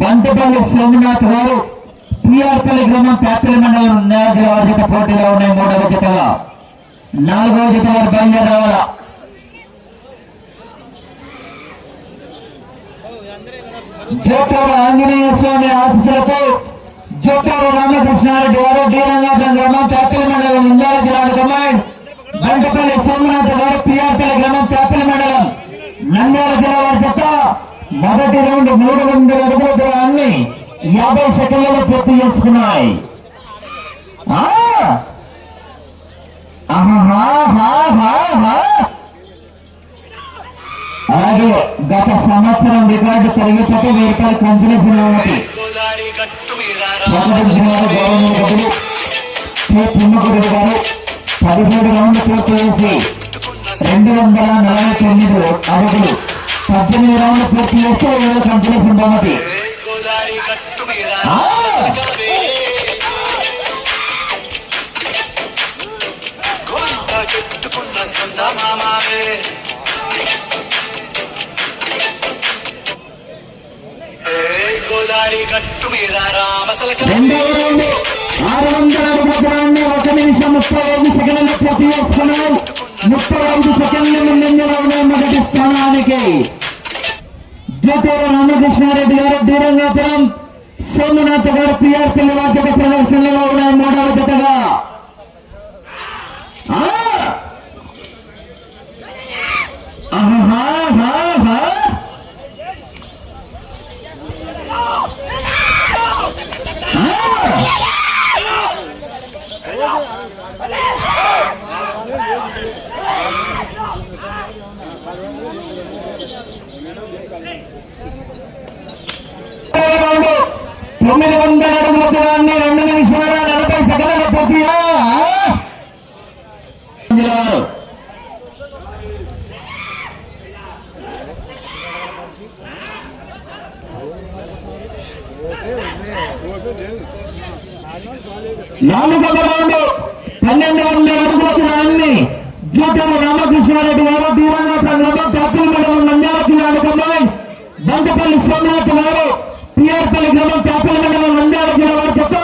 బంటుపల్లి సోమనాథ్ గారు పిఆర్పల్లి గ్రామం ప్యాపిలి మండలం నాలుగు వారి జత పోటీలో ఉన్నాయి మూడవ జతగా నాలుగవ జత వారు బయలుదేరి రావాలా జోపారు ఆంజనేయ స్వామి ఆశీస్సులతో జోపారు రామకృష్ణారెడ్డి గారు డీరంగాపురం గ్రామం ప్యాపిలి మండలం ఇందాల జిల్లాకు కమాండ్ బంటపల్లి సోమనాథ్ గారు పిఆర్పల్లి గ్రామం ప్యాపిలి మండలం నంద్యాల జిల్లా వారి జత మొదటి రౌండ్ మూడు వందల అడుగుల దూరాన్ని యాభై సెకండ్లలో పూర్తి చేసుకున్నాయి. అలాగే గత సంవత్సరం రికార్డు తొలగిపోతే వెయ్యి రూపాయలు కన్సలేషన్ ఒకటి గోదారి గారు పదిహేడు రౌండ్లు పూర్తి చేసి రెండు వందల నలభై తొమ్మిది అడుగులు పద్దెనిమిది రౌండ్లు పూర్తి చేస్తే ఏడు కన్సలేషన్ బహుమతి రెండవ రౌండ్ ఆరు వందల అడుగుల ఒక నిమిషం ముప్పై ఐదు సెకండ్లు పూర్తి చేసుకున్నాయి ముప్పై ఐదు సెకండ్ల మొదటి స్థానానికి. జ్యోతిర రామకృష్ణారెడ్డి గారు ధీరంగాపురం సోమనాథ్ గారు పిఆర్ పిల్లి వాద్యత ప్రదర్శనలో ఉన్నాయి మూడవ జతగా ఆ! ఆహాహాహా! ఆ! రౌండ్ తొమ్మిది వందల అడుగుల దూరాన్ని రెండు నిమిషాల నలభై సెకండ్ల పూర్తి నాలుగవ రౌండ్ పన్నెండు వందల అడుగుల దూరాన్ని జూటూరు రామకృష్ణారెడ్డి వారు దూరంగా గ్రామం ప్యాపిల్ మండలం నంద్యాల జిల్లాకు అమ్మాయి బంకపల్లి సోమనాథ్ వారు పిఆర్పల్లి గ్రామం ప్యాపిల్ మండలం నంద్యాల జిల్లా వారి చెత్త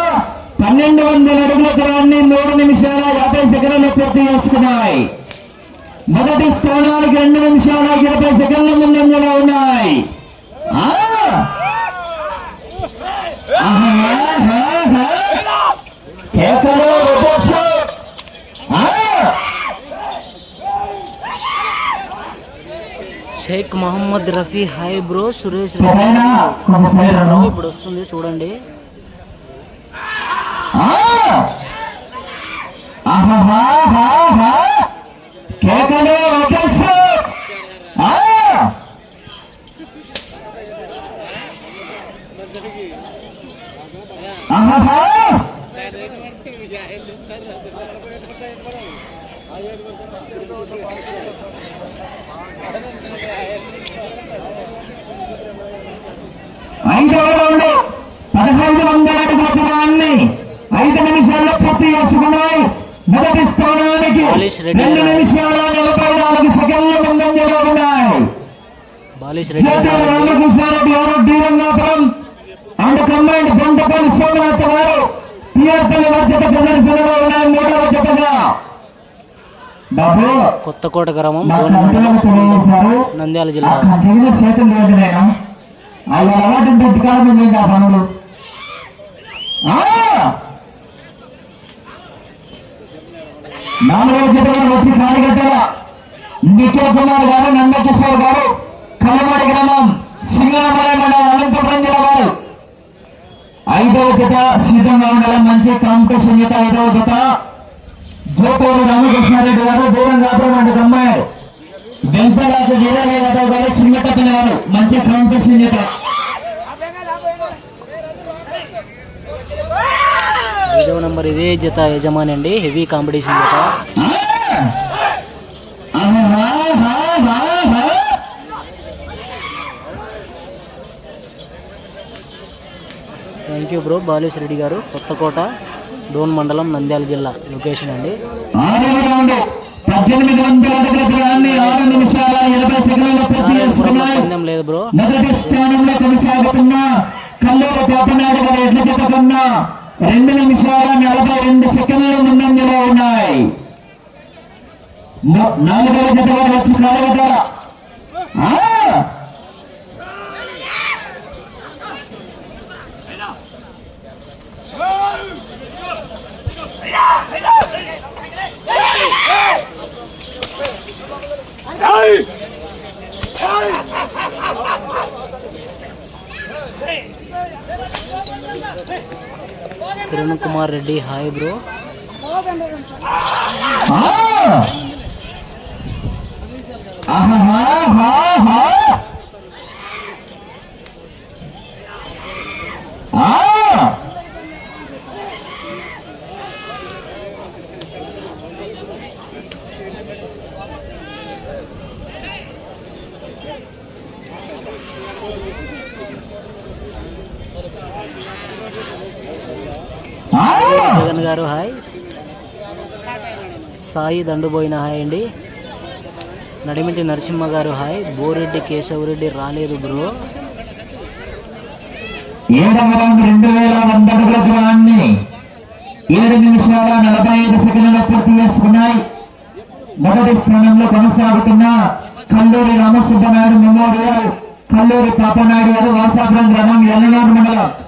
పన్నెండు వందల అడుగుల దూరాన్ని మూడు నిమిషాల యాభై సెకండ్లు పూర్తి చేసుకున్నాయి. మొదటి స్థానానికి రెండు నిమిషాల ఇరవై సెకండ్ల ముందంజలో ఉన్నాయి! Shaik Mohammad Rafi hi bro Suresh. ఇప్పుడు వస్తుంది చూడండి! కేకలు ఐదవ రౌండ్ పదహైదు వందల అడుగుల దూరాన్ని ఐదు నిమిషాల్లో పూర్తి చేసుకున్నాయి. మొదటి స్థానానికి రెడ్డి రెండు. నిమిషాల నలభై నాలుగు సెకండ్ల ముందంజలో ఉన్నాయి రెడ్డి రామకృష్ణారెడ్డి గారు D Rangapuram and combined Bontapalli Somnath గారు పిఆర్పల్లి వర్జత ప్రదర్శనలో ఉన్నాయి మూడవ జతగా. బాబు కొత్తకోట గ్రామం నంద్యాల జిల్లా. చేతులు నేను అలా అలవాటు ఏంటి ఆ పనులు. ఆ! నాలుగవ గారు వచ్చి కార్యకర్తల నిఖిల్ కుమార్ గారు నందకిషోర్ గారు కలమాడి గ్రామం సింగనమలై మండలం అనంతపురం జిల్లా వారు. ఐదవ జత సిద్ధంగా ఉండాలి. మంచి కాంపిటీషన్ జత ఐదవ జత. జోపూరు రామకృష్ణారెడ్డి గారు దూరం కాపురం అంటే అమ్మాయి వెంకటరాజు వీరయ్య గారు సింగటపల్లి గారు మంచి కాంపిటీషన్ జత. ఐదవ నంబర్ ఇదే జత యజమాని అండి. హెవీ కాంపిటీషన్ జత! Thank you bro. Balesh Reddy గారు కొత్తకోట డోన్ మండలం నంద్యాల జిల్లా లొకేషన్ అండి. పందెం లేదు బ్రో. మొదటి స్థానంలో కొనసాగుతున్న పాపనాయుడు గారి ఎడ్ల జత కన్నా రెండు నిమిషాల నలభై రెండు సెకండ్లు ముందంజలో ఉన్నాయి. మొ- నాలుగవ జత వారు వచ్చి కిరణ్ కుమార్ రెడ్డి. Hi bro. జగన్ గారు హాయ్. సాయి దండుబోయిన హాయ్ అండి. నడిమిటి నరసింహ గారు హాయ్. బోరెడ్డి కేశవరెడ్డి రాలేదు బ్రో. ఏడవ రౌండ్ రెండు వేల వంద అడుగుల దూరాన్ని ఏడు నిమిషాల నలభై ఐదు సెకండ్ల పూర్తి చేసుకున్నాయి. మొదటి స్థానంలో కొనసాగుతున్న కల్లూరి రామసుబ్బనాయుడు మెమోరియల్ కల్లూరి పాపనాయుడు గారు వాసాపురం గ్రామం ఎల్లనాడు మండలం.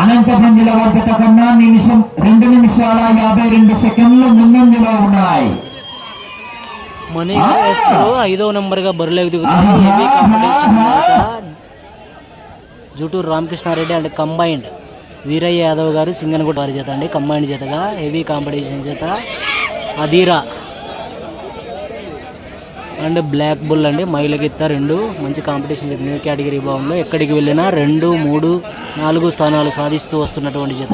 అనంతపురం జిల్లా వర్గత కన్నా నిమిషం రెండు నిమిషాల యాభై రెండు సెకండ్లు ముందంజలో ఉన్నాయి. ఐదవ బరిలోకి తర్వాత జూటూరు రామకృష్ణారెడ్డి అండ్ కంబైన్డ్ వీరయ్య యాదవ్ గారు సింగనగుట్ట వారి చేత అండి. కంబైన్డ్ చేతగా హెవీ కాంపిటీషన్ చేత అధీరా అండ్ బ్లాక్ బుల్ అండి మహిళకిత్త రెండు మంచి కాంపిటీషన్ చేత న్యూ కేటగిరీ విభాగంలో ఎక్కడికి వెళ్ళినా రెండు మూడు నాలుగు స్థానాలు సాధిస్తూ వస్తున్నటువంటి జత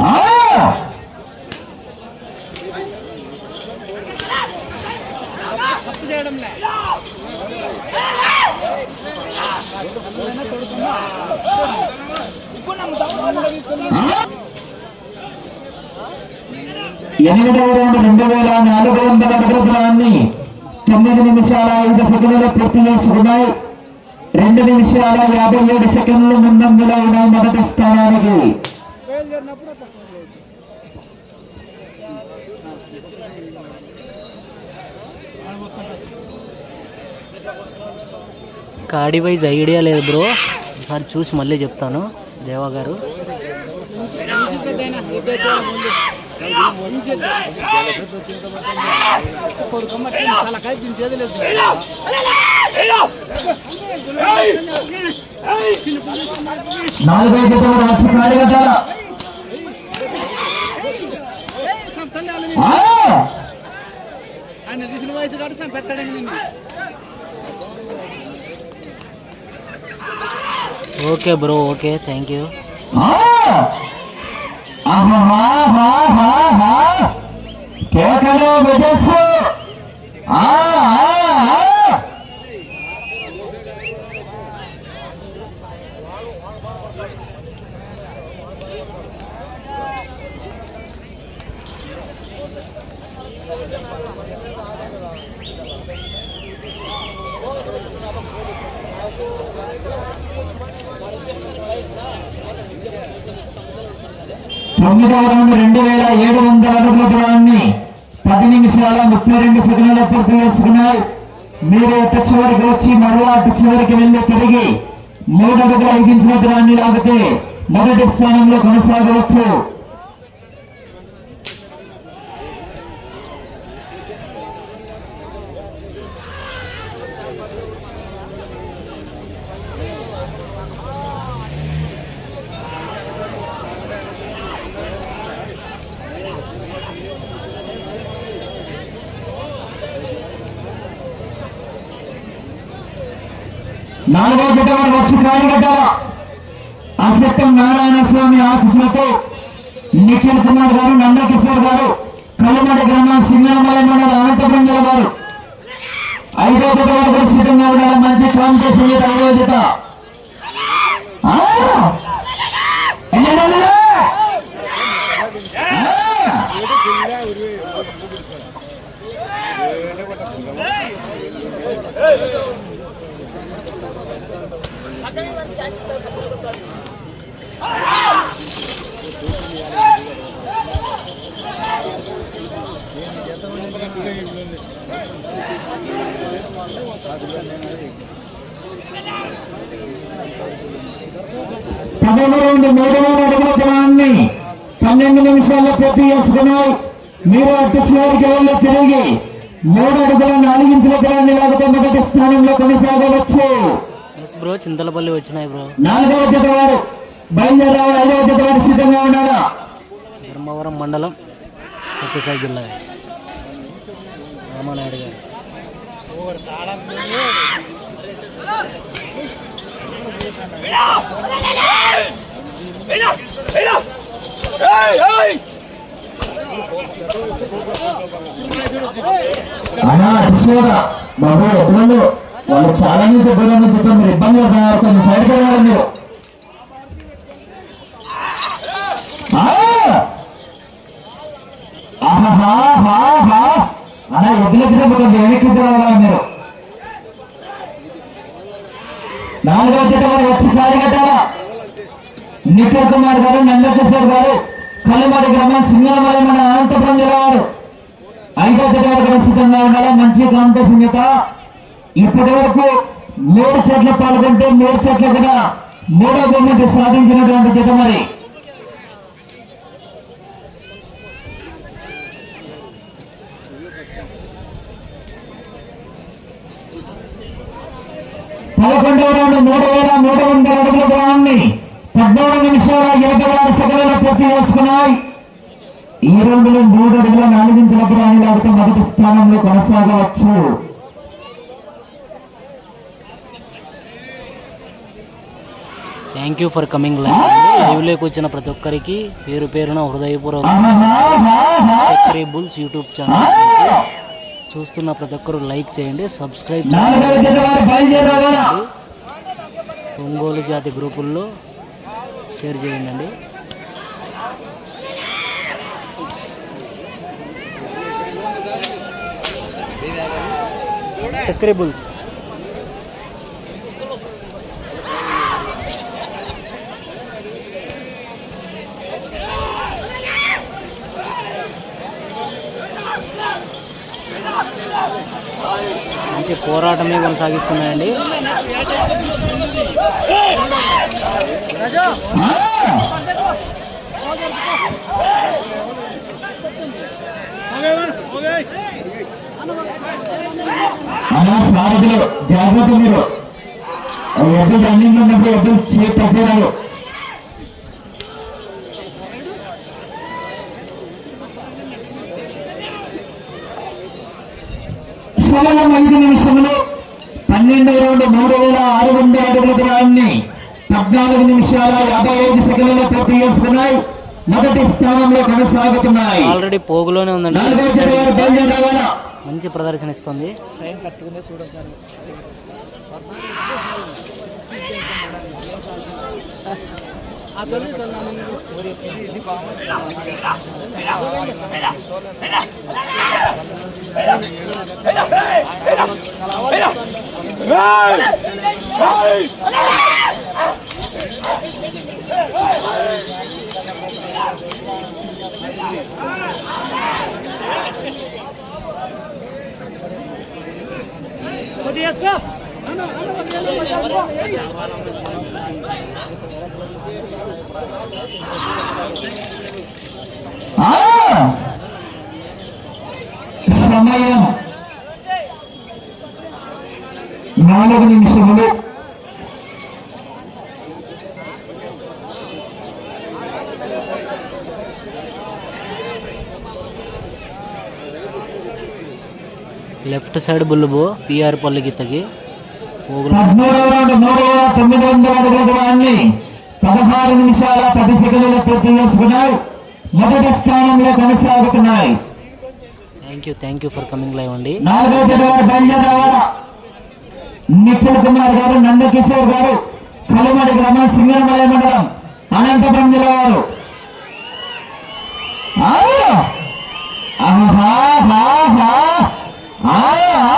ఎనిమిదవ రౌండ్ రెండు వేల నాలుగు వందల తొమ్మిది నిమిషాల ఐదు సెకండ్లు పూర్తి చేసుకున్నాయి. రెండు నిమిషాల యాభై ఏడు సెకండ్లు ముందంజలో ఉన్నాయి మొదటి స్థానానికి. కాడి వైజ్ ఐడియా లేదు బ్రో. ఒకసారి చూసి మళ్ళీ చెప్తాను. దేవా గారు. నాడు కదా ఆ! ఆయన ఋషుల వయసు కాదు సంపెత్తాడని నిన్ను okay bro okay thank you! కేకలు విజయస్ ఆ రెండు వేల ఏడు వందల అడుగుల దూరాన్ని పది నిమిషాల ముప్పై రెండు సెకండ్ల పూర్తి చేసుకున్నాయి. మీరు ఇటు చివరికి వచ్చి మరో అటు చివరికి వెళ్ళి తిరిగి మూడు అడుగులు ఐదించిన దూరాన్ని లాగితే మొదటి స్థానంలో కొనసాగవచ్చు. నాలుగో జత వచ్చి కాడిగడ్డ అసత్యం నారాయణ స్వామి ఆశీస్సులతో నిఖిల్ కుమార్ గారు నందకిషోర్ గారు కలుమడి గ్రామం సింగనమల మండల అనంతపురం జిల్లా గారు ఐదో జత వారు కూడా సిద్ధంగా ఉండాలి మంచి కాంపిటీషన్ జత పదమూడు రెండు అడుగుల దూరాన్ని పన్నెండు నిమిషాల్లో పూర్తి వేసుకున్నారు మీరు అటు చివరికి వెళ్ళి తిరిగి మూడు అడుగులను అలిగించిన దూరాన్ని లేకపోతే మొదటి స్థానంలో కొనసాగవచ్చు. ఎస్ బ్రో చింతలపల్లి వచ్చినాయి బ్రో నాలుగవ జత వారు బయలుదేరావు ఐదవ జత వారు సిద్ధంగా ధర్మవరం మండలం సత్యసాయి జిల్లా. రామానాయుడు గారు. అన్నా అతిశయోగా బాబు ఎటువంటి వాళ్ళు చాలా మంది దూరం నుంచి మీరు ఇబ్బందిగా పడుతున్నారు కొన్ని సైడ్ వెళ్ళాలి మీరు. అలా ఆహాహాహా. అన్నా కొంచెం వెనక్కి చదవాలి మీరు? నాలుగవ జత వచ్చి కాడి కట్టాలా? నిఖిల్ కుమార్ గారు నందకిషోర్ గారు కల్లమాడి గ్రామం సింగనమలై మన అనంతపురం జిల్లా వారు. ఐదో జత వరకు సిద్ధంగా ఉండాలా? మంచి కాంపిటీషన్ చేత ఇప్పటి వరకు మూడు చెట్ల పాల్గొంటే మూడు చెట్ల కూడా మూడో బహుమతి సాధించినటువంటి జత మరి. పదకొండవ రౌండ్ మూడు వేల మూడు వందల అడుగుల దూరాన్ని పద్నాలుగు నిమిషాల ఇరవై ఆరు పూర్తి చేసుకున్నాయి. ఈ రౌండ్లో మూడు అడుగుల నాలుగించుల దూరాన్ని లాగితే మొదటి స్థానంలో కొనసాగవచ్చు. Thank you for coming live లైవ్లోకి వచ్చిన ప్రతి ఒక్కరికి పేరు పేరున హృదయపూర్వక చక్రీ బుల్స్ యూట్యూబ్ ఛానల్ చూస్తున్న ప్రతి ఒక్కరు లైక్ చేయండి సబ్స్క్రైబ్ చేయండి. ఒంగోలు జాతి గ్రూపుల్లో షేర్ చేయండి. చక్రీ బుల్స్. మంచి పోరాటమే కొనసాగిస్తున్నాయండి. అలా సారథులు జాగ్రత్త మీరు. ఎద్దు రన్నింగ్ ఉన్నప్పుడు ఎద్దు చేతి కేవలం ఐదు నిమిషములు పన్నెండు రౌండ్ మూడు వేల ఆరు వందల అడుగుల దూరాన్ని పద్నాలుగు నిమిషాల యాభై ఐదు సెకండ్లలో పూర్తి చేసుకున్నాయి. మొదటి స్థానంలో కొనసాగుతున్నాయి. ఆల్రెడీ పోగులోనే ఉందండి. నాలుగవ జత వారు బయలుదేరావాలా మంచి ప్రదర్శన ఇస్తుంది ఆ! సమయం. నాలుగు నిమిషములు. లెఫ్ట్ సైడ్ బుల్లుబో పిఆర్ పల్లి గీతకి పోగులు పదమూడవ రౌండ్ తొమ్మిది వందల అడుగుల దూరాన్ని పదహారు నిమిషాల పది సెకండ్ల పూర్తి చేసుకున్నాయి మొదటి స్థానంలో కొనసాగుతున్నాయి thank you thank you for coming live అండి నాలుగో జడవారు బయలుదేరావాల నిఖిల్ కుమార్ గారు నందకిషోర్ గారు కలుమడి గ్రామం సింగనమలై మండలం అనంతపురం జిల్లా వారు ఆ! ఆహాహాహా! ఆ! ఆ!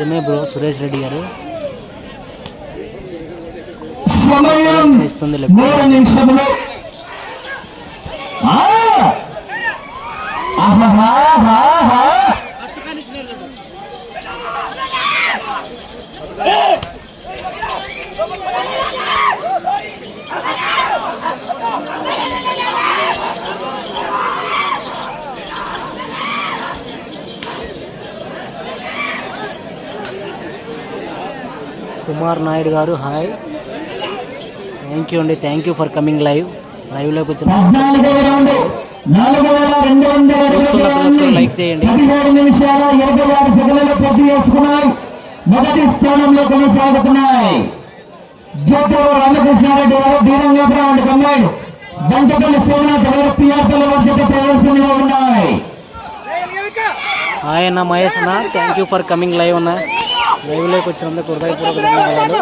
నిజమే బ్రో సురేష్ రెడ్డి గారు. ఇస్తుంది మూడు! Kumar Naidu garu hi. Thank you అండి thank you for coming live లైవ్లోకి వచ్చిన లైక్ చేయండి. మొదటి స్థానంలో కొనసాగుతున్నాయి. జ్యోతిరావు రామకృష్ణారెడ్డి గారు ధీరంగా బ్రాండ్ కమ్మాడు. బంటపల్లి సోమనాథ్ గారు పిఆర్పల్లి వర్షత ప్రదర్శనలో ఉన్నాయి. అన్న మహేష్ అన్న. Thank you for coming live అన్న. లైవ్లోకి వచ్చినందుకు హృదయపూర్వక ధన్యవాదాలు.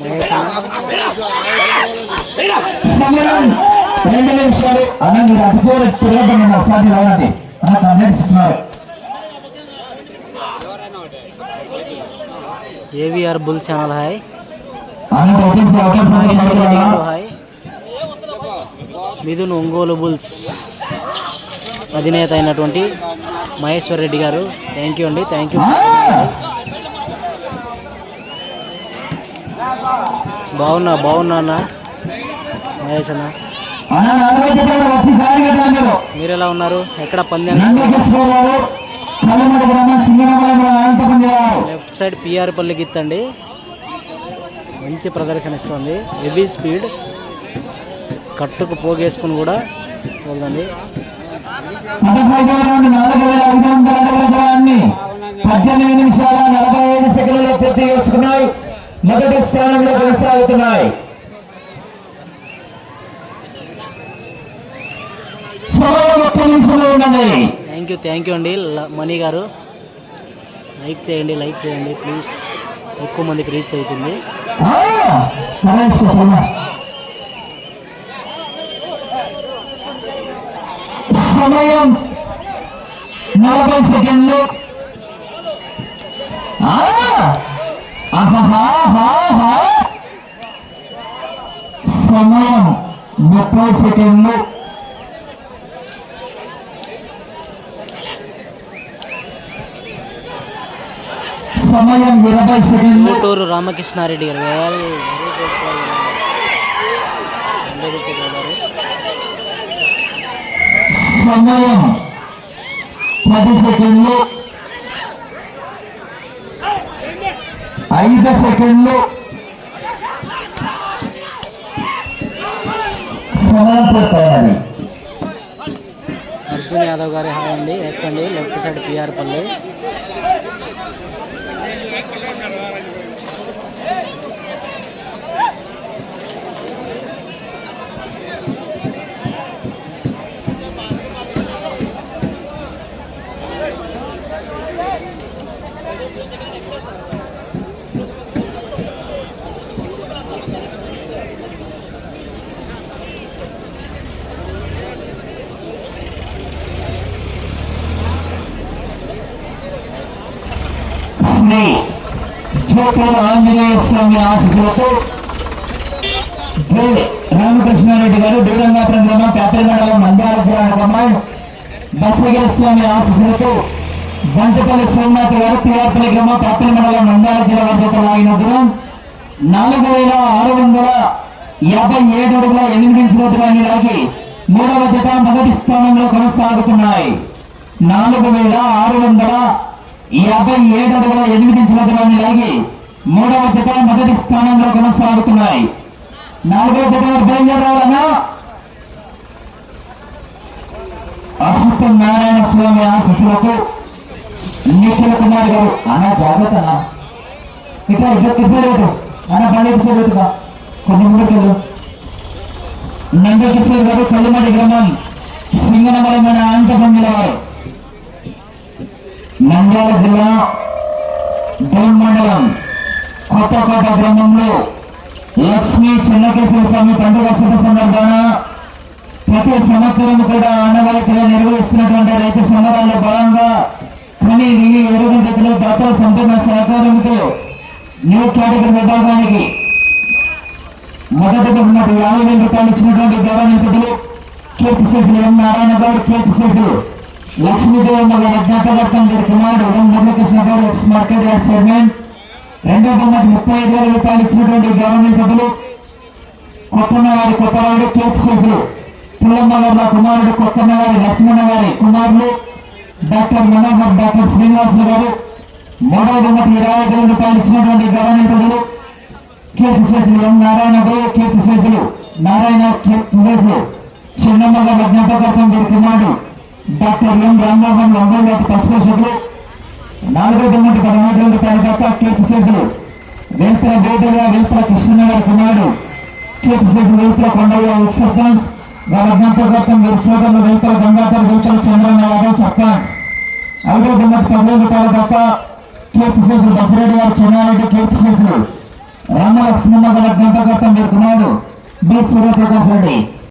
మహేష్ అన్న సమయం రెండు నిమిషాలు అన్న మీరు అటు చూడ తిరగబడి ఒకసారి రావండి అన్న కంప్లైంట్స్ ఇస్తున్నారు AVR bull channel hi. Hi Mithun Ongole bulls అధినేత అయినటువంటి మహేశ్వర్ రెడ్డి గారు. థ్యాంక్ యూ అండి. థ్యాంక్ యూ బాగున్నా బాగున్నా అన్న. మహేష్ అన్న. మీరు ఎలా ఉన్నారు? ఎక్కడ పందెం లెఫ్ట్ సైడ్ పిఆర్ పల్లి గిత్తండి మంచి ప్రదర్శన ఇస్తుంది. Heavy speed. కట్టుకు పోగేసుకుని కూడా వెళ్దండి పద్దెనిమిది నిమిషాల నలభై ఐదు సెకండ్లలో పూర్తి చేసుకున్నాయి. మొదటి స్థానంలో కొనసాగుతున్నాయి. థ్యాంక్ యూ థ్యాంక్ యూ అండి. మణి గారు లైక్ చేయండి లైక్ చేయండి ప్లీజ్ ఎక్కువ మందికి రీచ్ అవుతుంది. సమయం నలభై సెకండ్లు. సమయం ముప్పై సెకండ్లు సమయం ఇరవై సెకండ్లు Guntur Ramakrishna Reddy garu well very good very good garu సమయం పది సెకండ్లు ఐదు సెకండ్లు. సమయం అర్జున్ యాదవ్ గారి హాయ్ అండి. ఎస్ అండి. లెఫ్ట్ సైడ్ పిఆర్ పల్లి. జ్యోతిర ఆంజనేయ స్వామి ఆశీస్సులతో జై. రామకృష్ణారెడ్డి గారు దూరంగాపురం గ్రామం పేపరి మండలం గ్రామ జిల్లా కమాండ్ బసవగిరి స్వామి ఆశీస్సులతో బంటపల్లి సోమనాథ్ గారు పిఆర్పల్లి గ్రామం పేపరి మండలం జిల్లా వద్ద ఆయన దూరం నాలుగు వేల ఆరు వందల యాభై ఏడు అడుగుల ఎనిమిది ఇంచుల దూరాన్ని లాగి మూడవ జట మొదటి స్థానంలో కొనసాగుతున్నాయి. నాలుగు వేల ఆరు వందల ఈ యాభై ఏడు అడుగుల ఎనిమిది ఇంచుల దూరాన్ని లాగి మూడవ జత మొదటి స్థానంలో కొనసాగుతున్నాయి. నాలుగవ జత బయలుదేరాలన్నా అసిత నారాయణ స్వామి ఆశీస్సులతో నిఖిల్ కుమార్ గారు అన్న జాగ్రత్త అన్న. ఇక్కడ ఇట్లా కిసేలేదు అన్న బండి కిసేలేదుగా కొన్ని ముందుకెళ్ళు నందకిషోర్ గారు కల్లుమడి గ్రామం సింగనమలమైన అనంతపురం వారు నంద్యాల జిల్లా డోన్ మండలం కొత్తకోట గ్రామంలో లక్ష్మీ చెన్నకేశ్వర స్వామి పండుగ శుభ సందర్భాన ప్రతి సంవత్సరం కూడా ఆనవాయితీగా నిర్వహిస్తున్నటువంటి రైతు సంబరాల్లో భాగంగా కానీ విని ఎరుగు రైతులు దాతల సంపూర్ణ సహకారంతో న్యూ కేటగిరీ విభాగానికి మొదటి యాభై వేల రూపాయలు ఇచ్చినటువంటి గౌరవనీయులు కీర్తి శేషులు ఎం నారాయణ గారు కీర్తి శేషులు లక్ష్మీదేవమ్మ గారి జ్ఞాపకర్తం గారి కుమారుడు ఎం మురళకృష్ణ గారు ఎక్స్ మార్కెట్ యార్డ్ చైర్మన్ రెండో బొమ్మకి ముప్పై ఐదు వేల రూపాయలు ఇచ్చినటువంటి గౌరవనీయులు కొత్తన్న వారి కొత్తవాడు కీర్తి సీజులు పుల్లమ్మ నా కుమారుడు కొత్తన్న వారి లక్ష్మణ గారి కుమారులు డాక్టర్ మనోహర్ డాక్టర్ శ్రీనివాసులు గారు మూడో బొమ్మకి ఇరవై ఐదు వేల రూపాయలు ఇచ్చినటువంటి గవర్నమెంట్ గౌరవనీయులు కీర్తి శేషులు ఎం నారాయణ గౌడ్ కీర్తి శేషులు నారాయణ కీర్తి శేషులు చిన్నమ్మ గారి జ్ఞాపకర్తం గారి కుమారుడు డాక్టర్ ఎం రామ్మోహన్ ఒంగోలు పసుపు పశుపోషకులు నాలుగో బొమ్మటి పదమూడు వేల రూపాయల దాకా కీర్తి శేషులు వెంపల బోధయ్య వెంపల కృష్ణ గారి కుమారుడు. కీర్తి శేషులు వెంపల కొండయ్య ఎక్స్ సర్పంచ్ వాళ్ళ జ్ఞాపకర్తం వీరి సోదరులు వెంపల గంగాధర్ వెంపల చంద్రన్న యాదవ్ సర్పంచ్ ఐదో బొమ్మటి పదివేల రూపాయల దాకా కీర్తి శేషులు బసిరెడ్డి గారు చెన్నారెడ్డి కీర్తి శేషులు రామ లక్ష్మణ గారి జ్ఞాపకర్తం వీరి కుమారుడు. బి. సూర్యప్రకాష్ రెడ్డి.